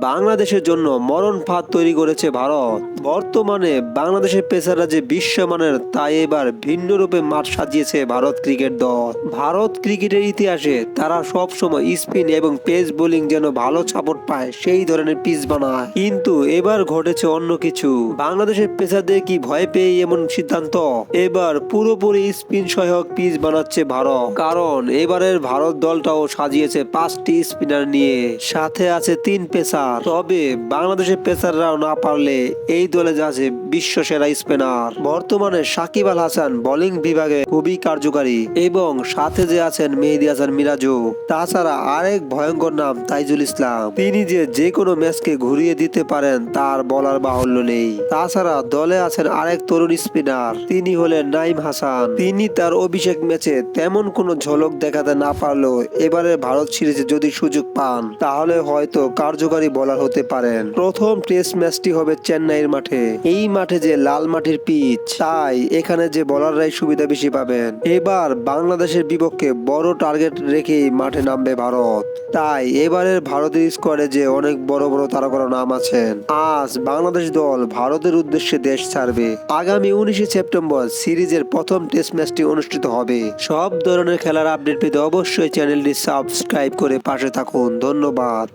বাংলাদেশের জন্য মরণ ফাঁদ তৈরি করেছে ভারত। বর্তমানে বাংলাদেশের পেসাররা যে বিশ্বমানের তাই এবার ভিন্ন রূপে মাঠ সাজিয়েছে ভারত ক্রিকেট দল। ভারত ক্রিকেটের ইতিহাসে তারা সব সময় স্পিন এবং পেস বোলিং যেন ভালো সাপোর্ট পায়, সেই ধরনের পিচ বানায়। কিন্তু এবার ঘটেছে অন্য কিছু। বাংলাদেশের পেসারদের কি ভয় পেয়ে এমন সিদ্ধান্ত? এবার পুরোপুরি স্পিন সহায়ক পিচ বানাচ্ছে ভারত। কারণ এবারের ভারত দলটাও সাজিয়েছে পাঁচটি স্পিনার নিয়ে। সাথে আছে তিন পেসার। তবে বাংলাদেশের পেসাররাও না পারলে এই দলে যাচ্ছে বিশ্ব সেরা স্পিনার। বর্তমানে সাকিব আল হাসান বোলিং বিভাগে খুবই কার্যকারী এবং সাথে যে আছেন মেহেদি হাসান মিরাজু তাছাড়া আরেক ভয়ঙ্কর নাম তাইজুল ইসলাম। তিনি যে যে কোনো ম্যাচকে ঘুরিয়ে দিতে পারেন, তার বলার বাহুল্য নেই। তাছাড়া দলে আছেন আরেক তরুণ স্পিনার, তিনি হলেন নাইম হাসান। তিনি তার অভিষেক ম্যাচে তেমন কোনো ঝলক দেখাতে না পারলেও এবারে ভারত সিরিজে যদি সুযোগ পান, তাহলে হয়তো কার্যকারী বলার হতে পারেন প্রথম টেস্ট ম্যাচটি হবে চেন্নাইয়ের মাঠে। এই মাঠে যে লাল মাটির পিচ, তাই এখানে যে বলাররাই সুবিধা বেশি পাবেন। এবার বাংলাদেশের বিপক্ষে বড় টার্গেট রেখেই মাঠে নামবে ভারত। তাই এবারের ভারতের স্কোয়াডে যে অনেক বড় বড় তারকার নাম আছেন, আজ বাংলাদেশ দল ভারতের উদ্দেশ্যে দেশ ছাড়বে। আগামী উনিশে সেপ্টেম্বর সিরিজের প্রথম টেস্ট ম্যাচটি অনুষ্ঠিত হবে। সব ধরনের খেলার আপডেট পেতে অবশ্যই চ্যানেলটি সাবস্ক্রাইব করে পাশে থাকুন। ধন্যবাদ।